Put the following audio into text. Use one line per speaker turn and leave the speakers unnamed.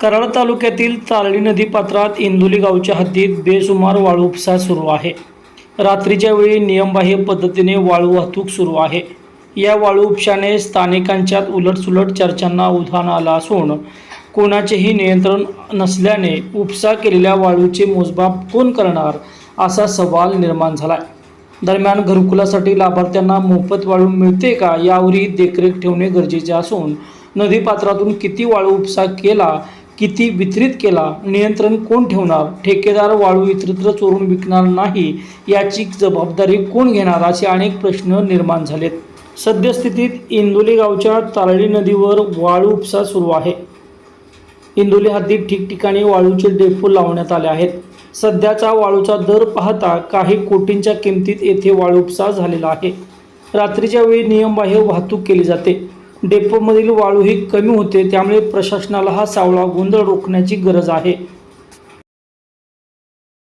कराड तालुक्यातील तारळी नदी पात्रात इंदोली गावच्या हद्दीत बेसुमार वाळू उपसा सुरू आहे. रात्रीच्या वेळी नियमबाह्य पद्धतीने वाळू वाहतूक सुरू आहे. या वाळू उपशाने स्थानिकांच्यात उलटसुलट चर्चांना उधाण आलं असून कोणाचेही नियंत्रण नसल्याने उपसा केलेल्या वाळूचे मोजमाप कोण करणार असा सवाल निर्माण झाला दरम्यान घरकुलासाठी लाभार्थ्यांना मोफत वाळू मिळते का यावरही देखरेख ठेवणे गरजेचे असून नदीपात्रातून किती वाळू उपसा केला किती वितरित केला नियंत्रण कोण ठेवणार ठेकेदार वाळू इतरत्र चोरून विकणार नाही याची जबाबदारी कोण घेणार असे अनेक प्रश्न निर्माण झालेत. सद्यस्थितीत इंदोली गावच्या तारळी नदीवर वाळू उपसा सुरू आहे. इंदोली हद्दीत ठिकठिकाणी वाळूचे डेपो लावण्यात आले आहेत. सध्याचा वाळूचा दर पाहता काही कोटींच्या किमतीत येथे वाळू उपसा झालेला आहे. रात्रीच्या वेळी नियमबाह्य वाहतूक केली जाते. डेपोमधील वाळूही कमी होते त्यामुळे प्रशासनाला हा सावळा गोंधळ रोखण्याची गरज आहे.